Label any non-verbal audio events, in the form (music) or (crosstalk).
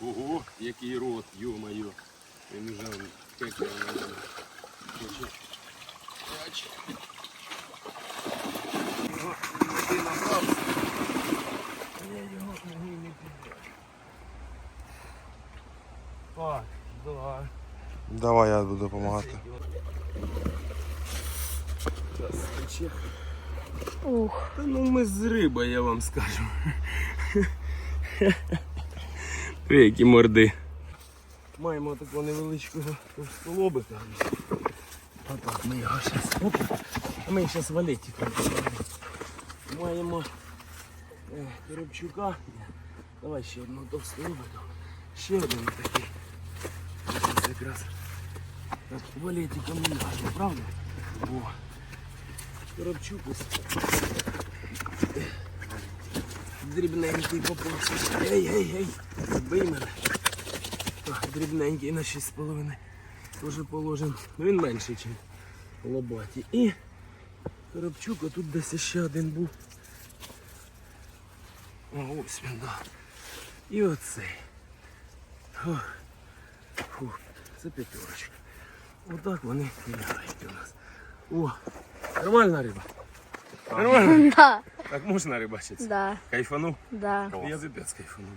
Ого, який рот, ё-моє. Він уже он пекає на. Хоче. Його. Я його ноги не. Так, да. Давай я буду допомагати. Ух. Та ну ми з риби, я вам скажу. Ви які морди. Маємо такого невеличкого товстолобика. Отак ми його зараз. Опа. А ми зараз валетиком. Маємо е, Коробчука. Давай ще одного товстолобика. Ще один такий. Ось якраз. Так, валетиком не правда? О. Коробчук ось. Дрібненький попався. Ей, ей, ей, збий мене. Так, дрібненький на 6,5. Теж положен. Ну, Він менший, ніж лобаті. І коробчук, а тут десь ще один був. О, ось він, да. І оцей. О, фух, це п'ятерочка. Отак вони лягають у нас. О, нормальна риба. Нормально? (laughs) Да, Так можна рибачити? да, Кайфанув? да. Я пипець кайфанув.